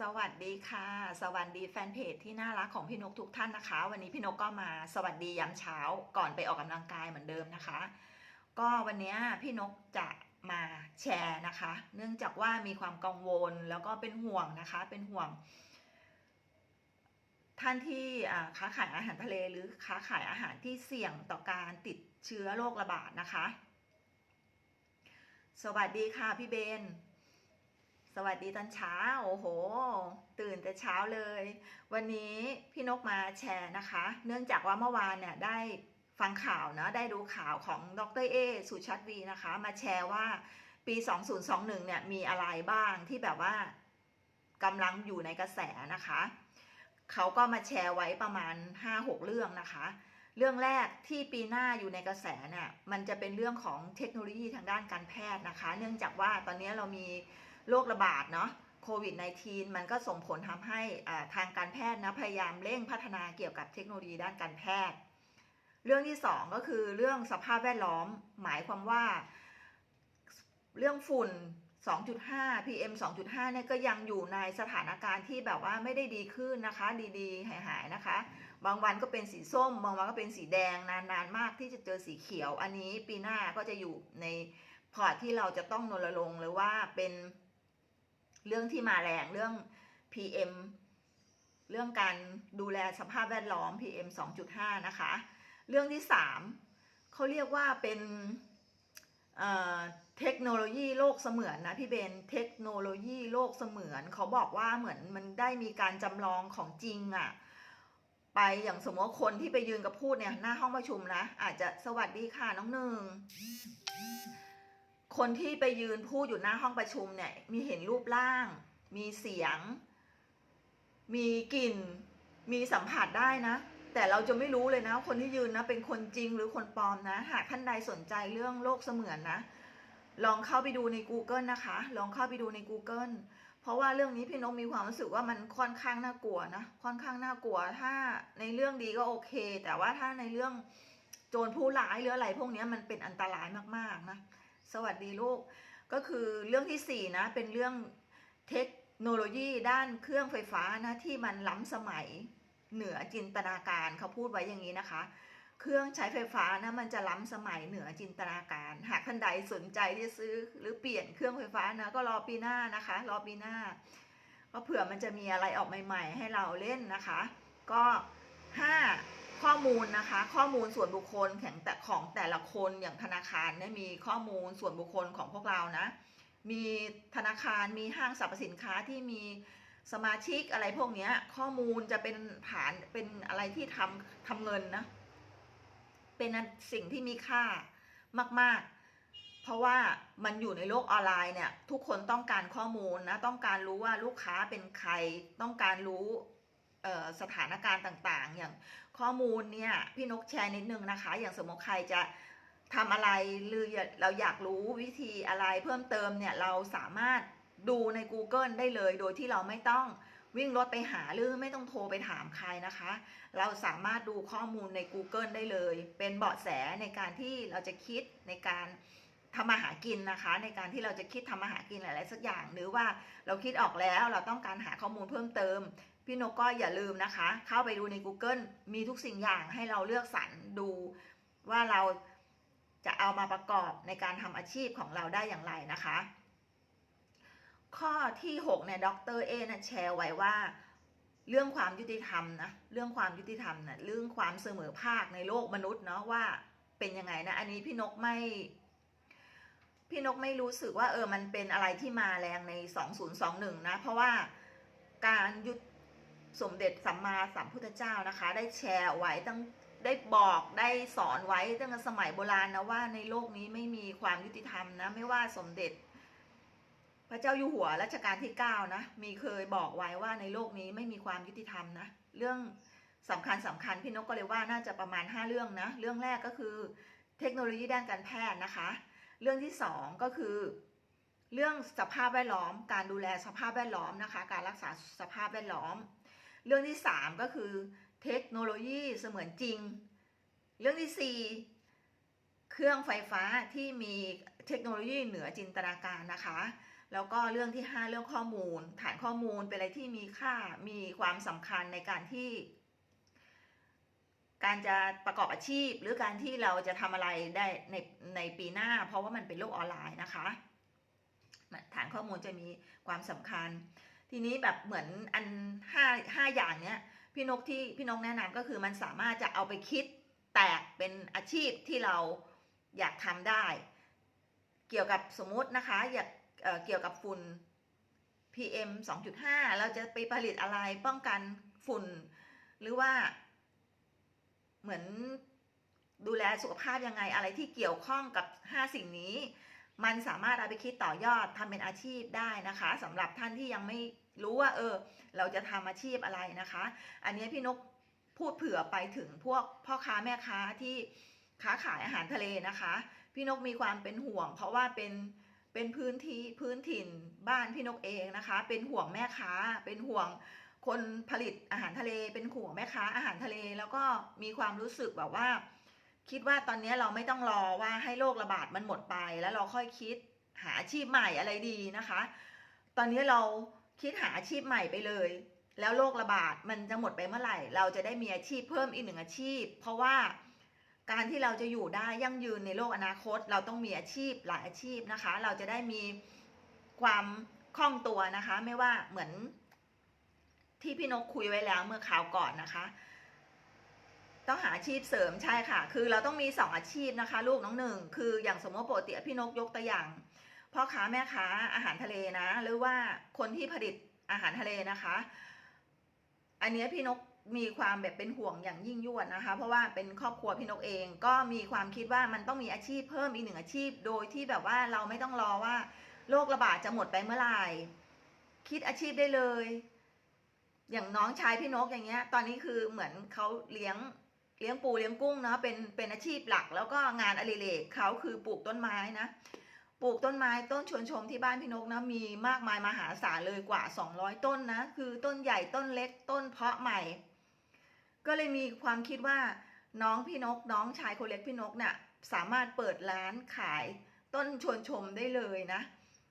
สวัสดีค่ะ สวัสดีแฟนเพจที่น่ารักของพี่นกทุกท่านนะคะ วันนี้พี่นกก็มาสวัสดียามเช้าก่อนไปออกกำลังกายเหมือนเดิมนะคะ ก็วันนี้พี่นกจะมาแชร์นะคะ เนื่องจากว่ามีความกังวลแล้วก็เป็นห่วงนะคะ เป็นห่วง ท่านที่ค้าขายอาหารทะเลหรือค้าขายอาหารที่เสี่ยงต่อการติดเชื้อโรคระบาดนะคะ สวัสดีค่ะพี่เบน สวัสดีตอนเช้า โอ้โห ตื่นแต่เช้าเลย วันนี้พี่นกมาแชร์นะคะ เนื่องจากว่าเมื่อวานเนี่ยได้ฟังข่าวนะได้ดูข่าวของดรเอสุชัดวีนะคะ มาแชร์ว่าปี 2021 เนี่ยมีอะไรบ้างที่แบบว่ากำลังอยู่ในกระแสนะคะ เขาก็มาแชร์ไว้ประมาณ 5-6 เรื่องนะคะ เรื่องแรกที่ปีหน้าอยู่ในกระแสเนี่ยมันจะเป็นเรื่องของเทคโนโลยีทางด้านการแพทย์นะคะ เนื่องจากว่าตอนนี้เรามี โรคระบาดเนาะโควิด -19 มันก็ส่งผลทำให้ทางการแพทย์นะพยายามเร่งพัฒนาเกี่ยวกับเทคโนโลยีด้านการแพทย์ เรื่องที่สองก็คือเรื่องสภาพแวดล้อมหมายความว่า เรื่องฝุ่น 2.5 PM 2.5 เนี่ยก็ยังอยู่ในสถานการณ์ที่แบบว่าไม่ได้ดีขึ้นนะคะ ดีๆ หายๆนะคะ บางวันก็เป็นสีส้ม บางวันก็เป็นสีแดงนานๆมากที่จะเจอสีเขียว อันนี้ปีหน้าก็จะอยู่ในพอร์ตที่เราจะต้องนรลงหรือว่าเป็น เรื่องที่มาแรงเรื่อง PM เรื่องการดูแลสภาพแวดล้อม PM 2.5 นะคะ เรื่องที่สามเขาเรียกว่าเป็นเเทคโนโลยีโลกเสมือนนะพี่เบนเทคโนโลยีโลกเสมือนเขาบอกว่าเหมือนมันได้มีการจำลองของจริงอะไปอย่างสมมติว่าคนที่ไปยืนกับพูดเนี่ยหน้าห้องประชุมนะอาจจะสวัสดีค่ะน้องหนึ่ง คนที่ไปยืนพูดอยู่หน้าห้องประชุมเนี่ย มีเห็นรูปร่าง มีเสียง มีกลิ่น มีสัมผัสได้นะ แต่เราจะไม่รู้เลยนะ คนที่ยืนนะเป็นคนจริงหรือคนปลอมนะ หากท่านใดสนใจเรื่องโลกเสมือนนะ ลองเข้าไปดูใน Google นะคะ ลองเข้าไปดูใน Google เพราะว่าเรื่องนี้พี่นกมีความรู้สึกว่ามันค่อนข้างน่ากลัวนะ ค่อนข้างน่ากลัว ถ้าในเรื่องดีก็โอเค แต่ว่าถ้าในเรื่องโจรผู้ร้ายหรืออะไรพวกนี้มันเป็นอันตรายมากๆนะ สวัสดีลูก ก็คือเรื่องที่สี่นะ เป็นเรื่องเทคโนโลยีด้านเครื่องไฟฟ้านะที่มันล้ำสมัยเหนือจินตนาการเขาพูดไว้อย่างนี้นะคะ เครื่องใช้ไฟฟ้านะมันจะล้ำสมัยเหนือจินตนาการ หากท่านใดสนใจที่ซื้อหรือเปลี่ยนเครื่องไฟฟ้านะก็รอปีหน้านะคะ รอปีหน้าก็เผื่อมันจะมีอะไรออกใหม่ ๆ ให้เราเล่นนะคะ ก็ห้า ข้อมูลนะคะ ข้อมูลส่วนบุคคลแข่งแต่ของแต่ละคนอย่างธนาคารเนี่ยมีข้อมูลส่วนบุคคลของพวกเรานะ มีธนาคารมีห้างสรรพสินค้าที่มีสมาชิกอะไรพวกเนี้ยข้อมูลจะเป็นฐานเป็นอะไรที่ทำทำเงินนะ เป็นสิ่งที่มีค่ามาก ๆ เพราะว่ามันอยู่ในโลกออนไลน์เนี่ย ทุกคนต้องการข้อมูลนะ ต้องการรู้ว่าลูกค้าเป็นใคร ต้องการรู้สถานการณ์ต่าง ๆ อย่าง ข้อมูลเนี่ยพี่นกแชร์นิดนึงนะคะ อย่างสมมติใครจะทำอะไรหรือเราอยากรู้วิธีอะไรเพิ่มเติมเนี่ยเราสามารถดูใน Google ได้เลยโดยที่เราไม่ต้องวิ่งรถไปหาหรือไม่ต้องโทรไปถามใครนะคะ เราสามารถดูข้อมูลใน Google ได้เลย เป็นเบาะแสในการที่เราจะคิดในการทำมาหากินนะคะ ในการที่เราจะคิดทำมาหากินอะไรสักอย่าง หรือว่าเราคิดออกแล้วเราต้องการหาข้อมูลเพิ่มเติม พี่นกก็อย่าลืมนะคะ เข้าไปดูใน Google มีทุกสิ่งอย่างให้เราเลือกสรรดูว่าเราจะเอามาประกอบในการทำอาชีพของเราได้อย่างไรนะคะ ข้อที่6เนี่ยดรเอนะแชร์ไว้ว่า เรื่องความยุติธรรมนะเรื่องความยุติธรรมนะเรื่องความเสมอภาคในโลกมนุษย์เนาะว่าเป็นยังไงนะอันนี้พี่นกไม่ พี่นกไม่รู้สึกว่าเออมันเป็นอะไรที่มาแรงใน 2021นะเพราะว่าการยุด สมเด็จสัมมาสัมพุทธเจ้านะคะ ได้แชร์ไว้ตั้งได้บอกได้สอนไว้ตั้งแต่สมัยโบราณนะว่าในโลกนี้ไม่มีความยุติธรรมนะไม่ว่าสมเด็จ พระเจ้าอยู่หัวรัชกาลที่9นะมีเคยบอกไว้ว่าในโลกนี้ไม่มีความยุติธรรมนะเรื่องสำคัญสำคัญพี่นกก็เลยว่าน่าจะประมาณ 5 เรื่องนะเรื่องแรกก็คือเทคโนโลยีด้านการแพทย์นะคะ เรื่องที่ 2 ก็คือ เรื่องสภาพแวดล้อม การดูแลสภาพแวดล้อมนะคะ การรักษาสภาพแวดล้อม เรื่องที่ 3 ก็คือเทคโนโลยีเสมือนจริง เรื่องที่ 4 เครื่องไฟฟ้าที่มีเทคโนโลยีเหนือจินตนาการนะคะ แล้วก็เรื่องที่ห้าเรื่องข้อมูล ฐานข้อมูลเป็นอะไรที่มีค่ามีความสำคัญในการที่ การจะประกอบอาชีพ หรือการที่เราจะทำอะไรได้ในในปีหน้า เพราะว่ามันเป็นโลกออนไลน์นะคะ ฐานข้อมูลจะมีความสำคัญ ทีนี้แบบเหมือนอันห้าห้าอย่างเนี้ยพี่นกที่พี่นกแนะนำก็คือมันสามารถจะเอาไปคิดแตกเป็นอาชีพที่เราอยากทำได้ เกี่ยวกับสมมตินะคะอยากเเกี่ยวกับฝุ่น PM 2.5 เราจะไปผลิตอะไรป้องกันฝุ่น หรือว่า เหมือนดูแลสุขภาพยังไงอะไรที่เกี่ยวข้องกับ 5 สิ่งนี้ มันสามารถเอาไปคิดต่อยอดทำเป็นอาชีพได้นะคะสำหรับท่านที่ยังไม่ รู้ว่า เออ เราจะทำอาชีพอะไรนะคะ อันนี้พี่นกพูดเผื่อไปถึงพวกพ่อค้าแม่ค้าที่ค้าขายอาหารทะเลนะคะ พี่นกมีความเป็นห่วง เพราะว่าเป็นเป็นพื้นที่พื้นถิ่นบ้านพี่นกเองนะคะ เป็นห่วงแม่ค้า เป็นห่วงคนผลิตอาหารทะเล เป็นห่วงแม่ค้าอาหารทะเล แล้วก็มีความรู้สึกแบบว่า คิดว่าตอนนี้เราไม่ต้องรอว่าให้โรคระบาดมันหมดไป แล้วเราค่อยคิดหาอาชีพใหม่อะไรดีนะคะ ตอนนี้เรา คิดหาอาชีพใหม่ไปเลย แล้วโรคระบาดมันจะหมดไปเมื่อไหร่ เราจะได้มีอาชีพเพิ่มอีกหนึ่งอาชีพ เพราะว่าการที่เราจะอยู่ได้ยั่งยืนในโลกอนาคต เราต้องมีอาชีพหลายอาชีพนะคะ เราจะได้มีความคล่องตัวนะคะ ไม่ว่าเหมือนที่พี่นกคุยไว้แล้วเมื่อข่าวก่อนนะคะ ต้องหาอาชีพเสริมใช่ค่ะ คือเราต้องมีสองอาชีพนะคะ ลูกน้องหนึ่งคืออย่างสมมติปกติพี่นกยกตัวอย่าง พ่อค้าแม่ค้าอาหารทะเลนะ หรือว่าคนที่ผลิตอาหารทะเลนะคะ อันนี้พี่นกมีความแบบเป็นห่วงอย่างยิ่งยวดนะคะ เพราะว่าเป็นครอบครัวพี่นกเองก็มีความคิดว่ามันต้องมีอาชีพเพิ่มอีกหนึ่งอาชีพ โดยที่แบบว่าเราไม่ต้องรอว่าโรคระบาดจะหมดไปเมื่อไหร่คิดอาชีพได้เลย อย่างน้องชายพี่นกอย่างเงี้ย ตอนนี้คือเหมือนเขาเลี้ยงเลี้ยงปูเลี้ยงกุ้งเนาะเป็นเป็นอาชีพหลัก แล้วก็งานอดิเรกเขาคือปลูกต้นไม้นะ ปลูกต้นไม้ต้นชวนชมที่บ้านพี่นกนะมีมากมายมหาศาลเลยกว่า 200 ต้นนะคือต้นใหญ่ต้นเล็กต้นเพาะใหม่ ก็เลยมีความคิดว่าน้องพี่นกน้องชายคนเล็กพี่นกเนี่ยสามารถเปิดร้านขายต้นชวนชมได้เลยนะ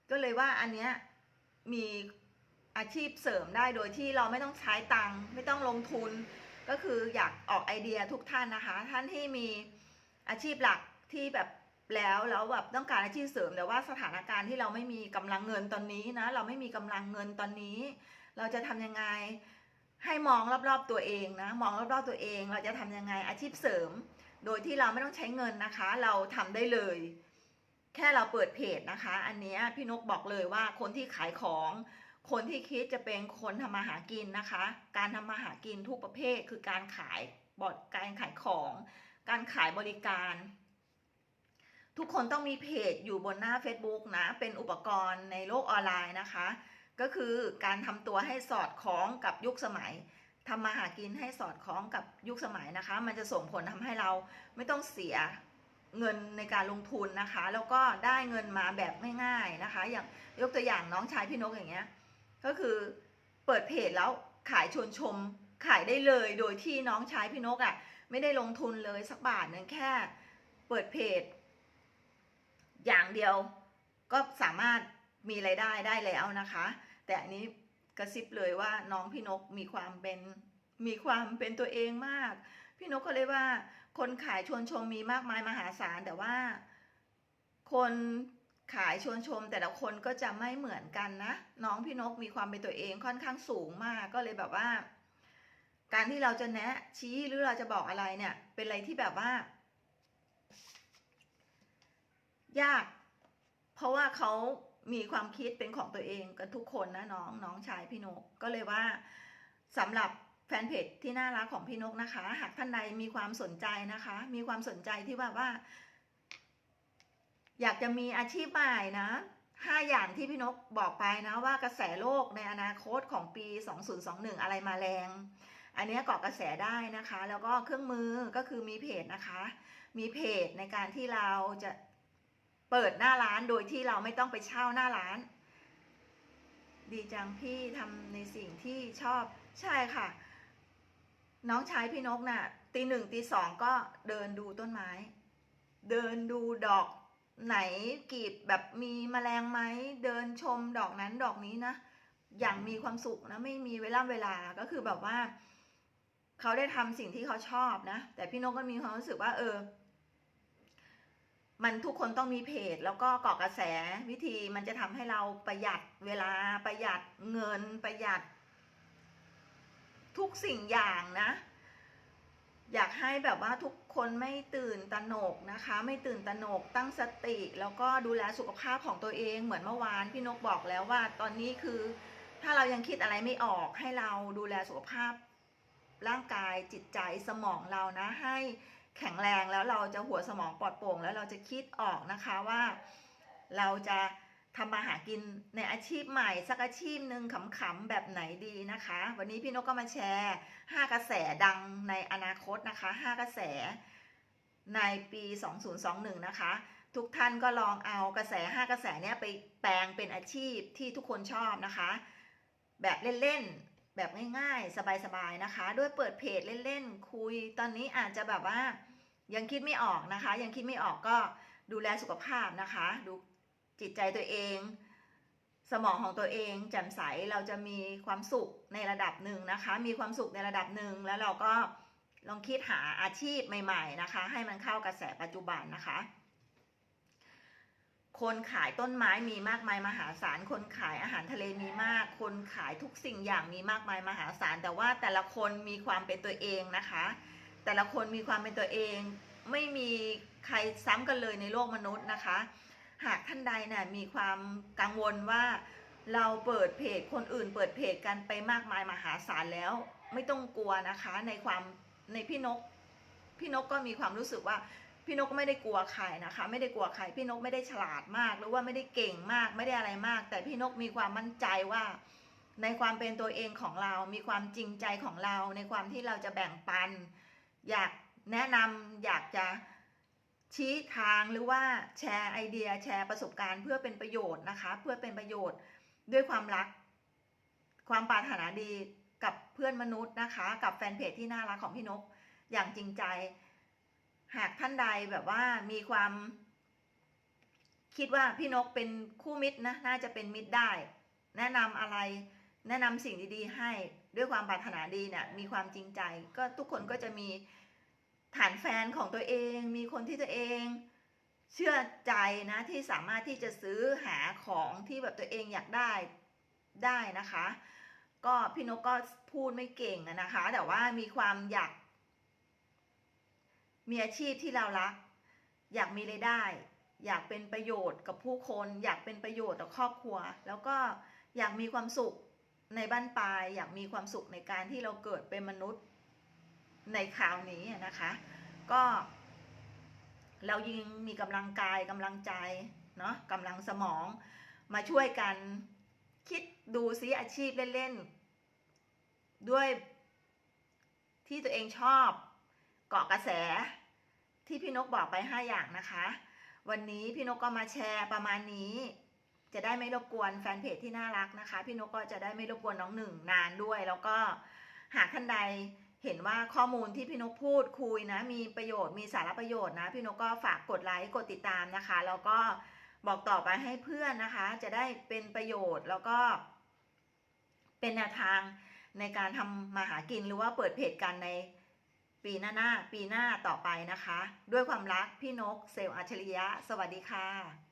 ก็เลยว่าอันเนี้ยมีอาชีพเสริมได้โดยที่เราไม่ต้องใช้ตังค์ไม่ต้องลงทุน ก็คืออยากออกไอเดียทุกท่านนะคะ ท่านที่มีอาชีพหลักที่แบบ แล้วแล้วแบบต้องการอาชีพเสริมแต่ว่าสถานการณ์ที่เราไม่มีกำลังเงินตอนนี้นะ เราไม่มีกำลังเงินตอนนี้ เราจะทำยังไงให้มองรอบๆตัวเองนะ มองรอบๆตัวเอง เราจะทำยังไงอาชีพเสริม โดยที่เราไม่ต้องใช้เงินนะคะ เราทำได้เลย แค่เราเปิดเพจนะคะ อันนี้พี่นกบอกเลยว่าคนที่ขายของคนที่คิดจะเป็นคนทำมาหากินนะคะ การทำมาหากินทุกประเภทคือการขายบอดการขายของ การขายบริการ ทุกคนต้องมีเพจอยู่บนหน้า Facebook นะ เป็นอุปกรณ์ในโลกออนไลน์นะคะ ก็คือการทำตัวให้สอดคล้องกับยุคสมัยทำมาหากินให้สอดคล้องกับยุคสมัยนะคะ มันจะส่งผลทำให้เราไม่ต้องเสียเงินในการลงทุนนะคะ แล้วก็ได้เงินมาแบบง่ายๆนะคะ อย่างยกตัวอย่างน้องชายพี่นกอย่างเงี้ย ก็คือเปิดเพจแล้วขายชวนชมขายได้เลยโดยที่น้องชายพี่นกอะ่ะไม่ได้ลงทุนเลยสักบาทหนึงแค่ เปิดเพจ อย่างเดียวก็สามารถมีไรายได้ได้แล้วนะคะ แต่อันนี้กระซิบเลยว่าน้องพี่นกมีความเป็นมีความเป็นตัวเองมาก พี่นกก็เลยว่า คนขายชวนชมมีมากมายมหาศาลแต่ว่า คนขายชวนชม แต่ละคนก็จะไม่เหมือนกันนะ น้องพี่นกมีความเป็นตัวเองค่อนข้างสูงมากก็เลยแบบว่า การที่เราจะแนะชี้หรือเราจะบอกอะไรเนี่ย เป็นอะไรที่แบบว่า ยาก เพราะว่าเขามีความคิดเป็นของตัวเองกันทุกคนนะน้องน้องชายพี่นก ก็เลยว่าสำหรับแฟนเพจที่น่ารักของพี่นกนะคะ หากท่านใดมีความสนใจนะคะ มีความสนใจที่ว่าว่า อยากจะมีอาชีพใหม่นะห้าอย่างที่พี่นกบอกไปนะว่ากระแสโลกในอนาคตของปี 2021 อะไรมาแรง อันนี้เกาะกระแสได้นะคะ แล้วก็เครื่องมือก็คือมีเพจนะคะ มีเพจในการที่เราจะ เปิดหน้าร้านโดยที่เราไม่ต้องไปเช่าหน้าร้าน ดีจังพี่ทำในสิ่งที่ชอบใช่ค่ะ น้องชายพี่นกน่ะตีหนึ่งตีสองก็เดินดูต้นไม้ เดินดูดอกไหนกีบแบบมีแมลงไหมเดินชมดอกนั้นดอกนี้นะอย่างมีความสุขนะไม่มีเวลาเวลาก็คือแบบว่า เขาได้ทำสิ่งที่เขาชอบนะ แต่พี่นกก็มีความรู้สึกว่า เออ มันทุกคนต้องมีเพจ แล้วก็เกาะกระแสวิธีมันจะทำให้เราประหยัดเวลาประหยัดเงินประหยัด ทุกสิ่งอย่างนะ อยากให้แบบว่าทุกคนไม่ตื่นตระหนกนะคะ ไม่ตื่นตระหนกตั้งสติ แล้วก็ดูแลสุขภาพของตัวเองเหมือนเมื่อวานพี่นกบอกแล้วว่า ตอนนี้คือ ถ้าเรายังคิดอะไรไม่ออกให้เราดูแลสุขภาพร่างกายจิตใจสมองเรานะให้ แข็งแรงแล้วเราจะหัวสมองปลอดโปร่ง แล้วเราจะคิดออกนะคะว่าเราจะทำมาหากินในอาชีพใหม่ สักอาชีพหนึ่งขำๆแบบไหนดีนะคะ วันนี้พี่นกก็มาแชร์ 5 กระแสดังในอนาคตนะคะ 5 กระแสในปี 2021 นะคะ ทุกท่านก็ลองเอากระแส 5 กระแสเนี้ยไปแปลงเป็นอาชีพที่ทุกคนชอบนะคะ แบบเล่น ๆ แบบง่ายๆ สบายๆนะคะ ด้วยเปิดเพจเล่นๆ คุย ตอนนี้อาจจะแบบว่า ยังคิดไม่ออกนะคะ ยังคิดไม่ออกก็ดูแลสุขภาพนะคะ ดูจิตใจตัวเอง สมองของตัวเองแจ่มใสเราจะมีความสุขในระดับหนึ่งนะคะ มีความสุขในระดับหนึ่งแล้วเราก็ลองคิดหาอาชีพใหม่ ๆ นะคะ ให้มันเข้ากระแสปัจจุบันนะคะ คนขายต้นไม้มีมากมายมหาศาล คนขายอาหารทะเลมีมาก คนขายทุกสิ่งอย่างมีมากมายมหาศาล แต่ว่าแต่ละคนมีความเป็นตัวเองนะคะ แต่ละคนมีความเป็นตัวเอง ไม่มีใครซ้ำกันเลยในโลกมนุษย์นะคะ หากท่านใดเนี่ยมีความกังวลว่าเราเปิดเพจคนอื่นเปิดเพจกันไปมากมายมหาศาลแล้ว ไม่ต้องกลัวนะคะในความในพี่นก พี่นกก็มีความรู้สึกว่า พี่นกก็ไม่ได้กลัวใครนะคะ ไม่ได้กลัวใครพี่นกไม่ได้ฉลาดมาก หรือว่าไม่ได้เก่งมากไม่ได้อะไรมาก แต่พี่นกมีความมั่นใจว่า ในความเป็นตัวเองของเรา มีความจริงใจของเรา ในความที่เราจะแบ่งปัน อยากแนะนำอยากจะชี้ทางหรือว่าแชร์ไอเดียแชร์ประสบการณ์เพื่อเป็นประโยชน์นะคะ เพื่อเป็นประโยชน์ด้วยความรัก ความปรารถนาดีกับเพื่อนมนุษย์นะคะ กับแฟนเพจที่น่ารักของพี่นกอย่างจริงใจ หากท่านใดแบบว่ามีความ คิดว่าพี่นกเป็นคู่มิตรนะน่าจะเป็นมิตรได้ แนะนำอะไร แนะนำสิ่งดีๆ ให้ด้วยความปรารถนาดีเนี่ยมีความจริงใจ ก็ทุกคนก็จะมีฐานแฟนของตัวเอง มีคนที่ตัวเอง เชื่อใจนะที่สามารถที่จะซื้อหาของที่แบบตัวเองอยากได้ได้นะคะ ก็พี่นกก็พูดไม่เก่งนะคะ แต่ว่ามีความอยาก มีอาชีพที่เรารัก อยากมีรายได้ อยากเป็นประโยชน์กับผู้คน อยากเป็นประโยชน์ต่อครอบครัว แล้วก็อยากมีความสุขในบ้านปลาย อยากมีความสุขในการที่เราเกิดเป็นมนุษย์ในคราวนี้นะคะ ก็ เรายิงมีกำลังกายกำลังใจเนาะกำลังสมองมาช่วยกันคิดดูซิอาชีพเล่น ๆ ด้วยที่ตัวเองชอบ เกาะกระแสที่พี่นกบอกไป 5 อย่างนะคะ วันนี้พี่นกก็มาแชร์ประมาณนี้ จะได้ไม่รบกวนแฟนเพจที่น่ารักนะคะ พี่นกก็จะได้ไม่รบกวนน้องหนึ่งนานด้วย แล้วก็หากท่านใดเห็นว่าข้อมูลที่พี่นกพูดคุยนะ มีประโยชน์มีสาระประโยชน์นะ พี่นกก็ฝากกดไลค์กดติดตามนะคะ แล้วก็บอกต่อไปให้เพื่อนนะคะ จะได้เป็นประโยชน์แล้วก็เป็นแนวทางในการทำมาหากินหรือว่าเปิดเพจกันใน ปีหน้าๆปีหน้าต่อไปนะคะ ด้วยความรักพี่นกเซลล์อัจฉริยะ สวัสดีค่ะ